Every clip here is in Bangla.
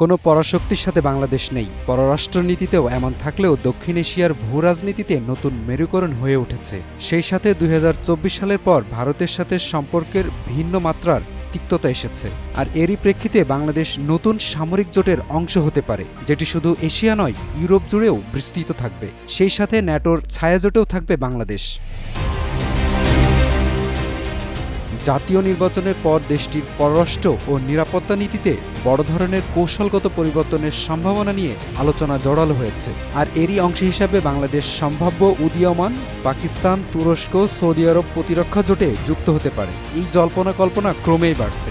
কোনো পরাশক্তির সাথে বাংলাদেশ নেই। পররাষ্ট্রনীতিতেও এমন থাকলেও দক্ষিণ এশিয়ার ভূ রাজনীতিতে নতুন মেরুকরণ হয়ে উঠেছে। সেই সাথে দুই হাজার চব্বিশ সালের পর ভারতের সাথে সম্পর্কের ভিন্ন মাত্রার তিক্ততা এসেছে। আর এরই প্রেক্ষিতে বাংলাদেশ নতুন সামরিক জোটের অংশ হতে পারে, যেটি শুধু এশিয়া নয়, ইউরোপ জুড়েও বিস্তৃত থাকবে। সেই সাথে ন্যাটোর ছায়াজোটেও থাকবে বাংলাদেশ। জাতীয় নির্বাচনের পর দেশটির পররাষ্ট্র ও নিরাপত্তা নীতিতে বড় ধরনের কৌশলগত পরিবর্তনের সম্ভাবনা নিয়ে আলোচনা জড়ালো হয়েছে। আর এরই অংশ হিসাবে বাংলাদেশ সম্ভাব্য উদীয়মান পাকিস্তান, তুরস্ক, সৌদি আরব প্রতিরক্ষা জোটে যুক্ত হতে পারে। এই জল্পনা কল্পনা ক্রমেই বাড়ছে।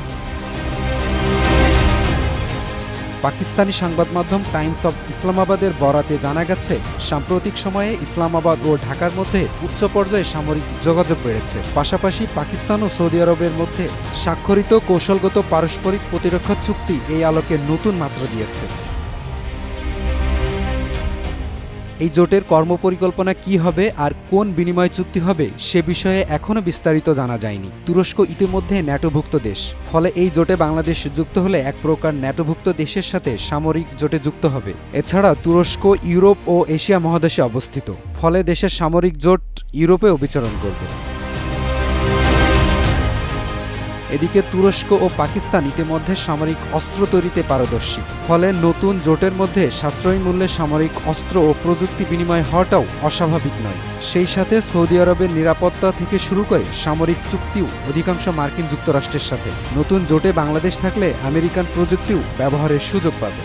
পাকিস্তানি সংবাদ মাধ্যম টাইমস অব ইসলামাবাদের বরাতে জানা গেছে, সাম্প্রতিক সময়ে ইসলামাবাদ ও ঢাকার মধ্যে উচ্চ পর্যায়ে সামরিক যোগাযোগ বেড়েছে। পাশাপাশি পাকিস্তান ও সৌদি আরবের মধ্যে স্বাক্ষরিত কৌশলগত পারস্পরিক প্রতিরক্ষা চুক্তি এই আলোকে নতুন মাত্রা দিয়েছে। এই জোটের কর্মপরিকল্পনা কি হবে আর কোন বিনিময় চুক্তি হবে সে বিষয়ে এখনও বিস্তারিত জানা যায়নি। তুরস্ক ইতিমধ্যে ন্যাটোভুক্ত দেশ। ফলে এই জোটে বাংলাদেশ যুক্ত হলে এক প্রকার ন্যাটোভুক্ত দেশের সাথে সামরিক জোটে যুক্ত হবে। এছাড়া তুরস্ক, ইউরোপ ও এশিয়া মহাদেশে অবস্থিত। ফলে দেশের সামরিক জোট ইউরোপেও বিচরণ করবে। এদিকে তুরস্ক ও পাকিস্তান ইতিমধ্যে সামরিক অস্ত্র তৈরিতে পারদর্শী। ফলে নতুন জোটের মধ্যে সাশ্রয়ী মূল্যে সামরিক অস্ত্র ও প্রযুক্তি বিনিময় হওয়াটাও অস্বাভাবিক নয়। সেই সাথে সৌদি আরবের নিরাপত্তা থেকে শুরু করে সামরিক চুক্তিও অধিকাংশ মার্কিন যুক্তরাষ্ট্রের সাথে। নতুন জোটে বাংলাদেশ থাকলে আমেরিকান প্রযুক্তিও ব্যবহারের সুযোগ পাবে।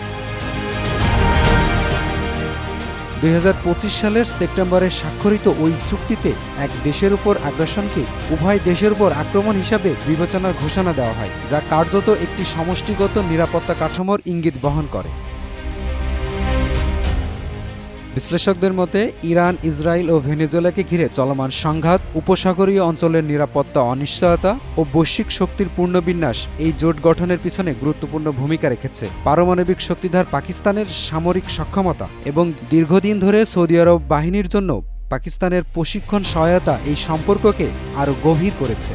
দুই হাজার পঁচিশ সালের সেপ্টেম্বরে স্বাক্ষরিত ওই চুক্তিতে এক দেশের উপর আগ্রাসনকে উভয় দেশের উপর আক্রমণ হিসাবে বিবেচনার ঘোষণা দেওয়া হয়, যা কার্যত একটি সমষ্টিগত নিরাপত্তা কাঠামোর ইঙ্গিত বহন করে। বিশ্লেষকদের মতে, ইরান, ইসরায়েল ও ভেনেজুয়েলাকে ঘিরে চলমান সংঘাত উপসাগরীয় অঞ্চলের নিরাপত্তা, অনিশ্চয়তা ও বৈশ্বিক শক্তির পূর্ণবিন্যাস এই জোট গঠনের পিছনে গুরুত্বপূর্ণ ভূমিকা রেখেছে। পারমাণবিক শক্তিধার পাকিস্তানের সামরিক সক্ষমতা এবং দীর্ঘদিন ধরে সৌদি আরব বাহিনীর জন্য পাকিস্তানের প্রশিক্ষণ সহায়তা এই সম্পর্ককে আরও গভীর করেছে।